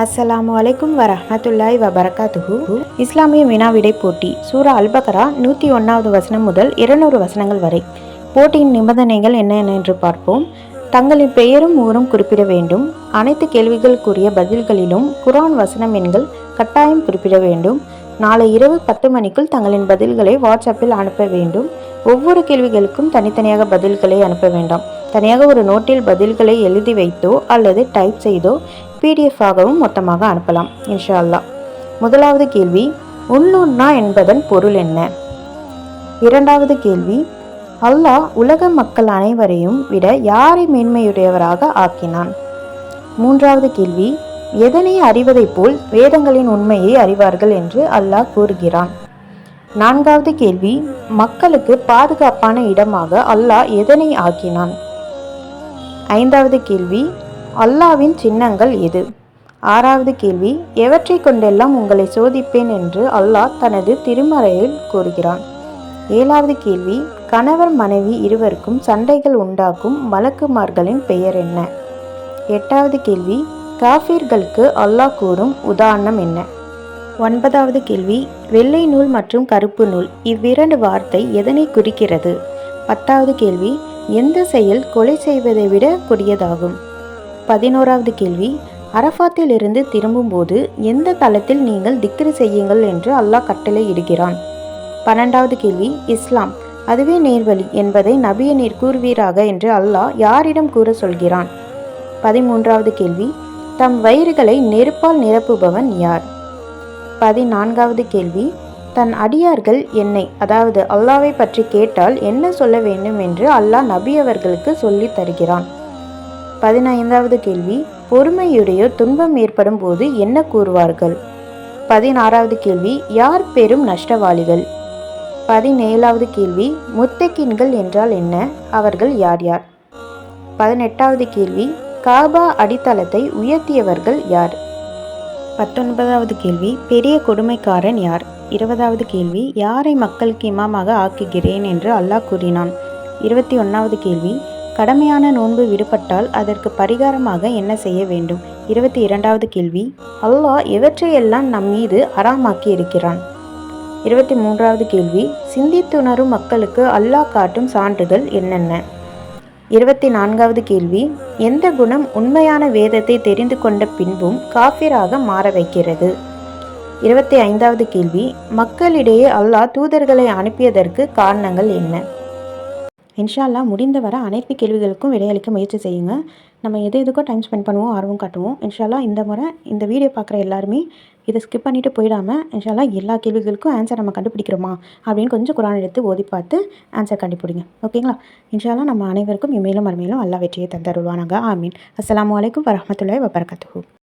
அஸ்ஸலாமு அலைக்கும் வரஹ்மத்துல்லாஹி வபரகாத்துஹு. இஸ்லாமிய வினாவிடை போட்டி சூரா அல்பகரா நூற்றி ஒன்றாவது வசனம் முதல் இருநூறு வசனங்கள் வரை. போட்டியின் நிபந்தனைகள் என்ன என்று பார்ப்போம். தங்களின் பெயரும் ஊரும் குறிப்பிட வேண்டும். அனைத்து கேள்விகளுக்குரிய பதில்களிலும் குரான் வசனம் எண்கள் கட்டாயம் குறிப்பிட வேண்டும். நாளை இரவு பத்து மணிக்குள் தங்களின் பதில்களை வாட்ஸ்அப்பில் அனுப்ப வேண்டும். ஒவ்வொரு கேள்விகளுக்கும் தனித்தனியாக பதில்களை அனுப்ப வேண்டாம். தனியாக ஒரு நோட்டில் பதில்களை எழுதி வைத்தோ அல்லது டைப் செய்தோ பிடிஎஃப் ஆகவும் மொத்தமாக அனுப்பலாம் இன்ஷா அல்லாஹ் முதலாவது கேள்வி உன்னுன்னா என்பதன் பொருள் என்ன? இரண்டாவது கேள்வி அல்லாஹ் உலக மக்கள் அனைவரையும் விட யாரை மேன்மையுடையவராக ஆக்கினான்? மூன்றாவது கேள்வி எதனை அறிவதைப் போல் வேதங்களின் உண்மையை அறிவார்கள் என்று அல்லாஹ் கூறுகிறான்? நான்காவது கேள்வி மக்களுக்கு பாதுகாப்பான இடமாக அல்லாஹ் எதனை ஆக்கினான்? ஐந்தாவது கேள்வி அல்லாவின் சின்னங்கள் எது? ஆறாவது கேள்வி எவற்றை கொண்டெல்லாம் உங்களை சோதிப்பேன் என்று அல்லாஹ் தனது திருமறையில் கூறுகிறான். ஏழாவது கேள்வி கணவர் மனைவி இருவருக்கும் சண்டைகள் உண்டாக்கும் மலக்குமார்களின் பெயர் என்ன? எட்டாவது கேள்வி காஃபிர்களுக்கு அல்லாஹ் கூறும் உதாரணம் என்ன? ஒன்பதாவது கேள்வி வெள்ளை நூல் மற்றும் கருப்பு நூல் இவ்விரண்டு வார்த்தை எதனை குறிக்கிறது? பத்தாவது கேள்வி எந்த செயல் கொலை செய்வதை விட கொடியதாகும்? பதினோராவது கேள்வி. அரஃபாத்தில் இருந்து திரும்பும்போது எந்த தளத்தில் நீங்கள் திக்ரு செய்யுங்கள் என்று அல்லாஹ் கட்டளை இடுகிறான். பன்னெண்டாவது கேள்வி இஸ்லாம். அதுவே நேர்வழி என்பதை நபிய நீர் கூறுவீராக என்று அல்லாஹ் யாரிடம் கூற சொல்கிறான்? பதிமூன்றாவது கேள்வி தம் வயிறுகளை நெருப்பால் நிரப்புபவன் யார்? பதினான்காவது கேள்வி தன் அடியார்கள் என்னை அதாவது அல்லாவை பற்றி கேட்டால் என்ன சொல்ல வேண்டும் என்று அல்லாஹ் நபி அவர்களுக்கு சொல்லித் தருகிறான். பதினைந்தாவது கேள்வி பொறுமையுடையோர் துன்பம் ஏற்படும் போது என்ன கூறுவார்கள்? பதினாறாவது கேள்வி யார் பெரும் நஷ்டவாளிகள்? பதினேழாவது கேள்வி முத்தக்கின்கள் என்றால் என்ன? அவர்கள் யார் யார்? பதினெட்டாவது கேள்வி காபா அடித்தளத்தை உயர்த்தியவர்கள் யார்? பத்தொன்பதாவது கேள்வி பெரிய கொடுமைக்காரன் யார்? இருபதாவது கேள்வி யாரை மக்களுக்கு இமாமாக ஆக்குகிறேன் என்று அல்லாஹ் கூறினான். இருபத்தி ஒன்றாவது கேள்வி கடமையான நோன்பு விடுபட்டால் அதற்கு பரிகாரமாக என்ன செய்ய வேண்டும்? இருபத்தி இரண்டாவது கேள்வி. அல்லாஹ் எவற்றையெல்லாம் நம் மீது அறாமாக்கி இருக்கிறான். இருபத்தி மூன்றாவது கேள்வி. சிந்தித்துணரும் மக்களுக்கு அல்லாஹ் காட்டும் சான்றுகள் என்னென்ன? இருபத்தி நான்காவது கேள்வி. எந்த குணம் உண்மையான வேதத்தை தெரிந்து கொண்ட பின்பும் காஃபிராக மாற வைக்கிறது? இருபத்தி ஐந்தாவது கேள்வி. மக்களிடையே அல்லாஹ் தூதர்களை அனுப்பியதற்கு காரணங்கள் என்ன? இன்ஷால்லா முடிந்த முடிந்தவரை அனைத்து கேள்விகளுக்கும் விடையளிக்க முயற்சி செய்யுங்க. நம்ம எது எதுக்கோ டைம் ஸ்பெண்ட் பண்ணுவோம் ஆர்வம் காட்டுவோம். இன்ஷா இந்த முறை இந்த வீடியோ பார்க்குற எல்லாருமே இதை ஸ்கிப் பண்ணிவிட்டு போயிடாமல் இன்ஷா எல்லா கேள்விகளுக்கும் ஆன்சர் நம்ம கண்டுபிடிக்கிறோமா அப்படின்னு கொஞ்சம் குரான் எடுத்து ஓதி பார்த்து ஆன்சர் கண்டுபிடிங்க. ஓகேங்களா? இன்ஷா நம்ம அனைவருக்கும் இமேலும் மறுமையிலும் எல்லா வெற்றியை தந்தருவானாங்க ஆமீன். அஸ்லாம் அலைக்கும் வரஹ்மத்துல்லாஹி வபரகாத்துஹு.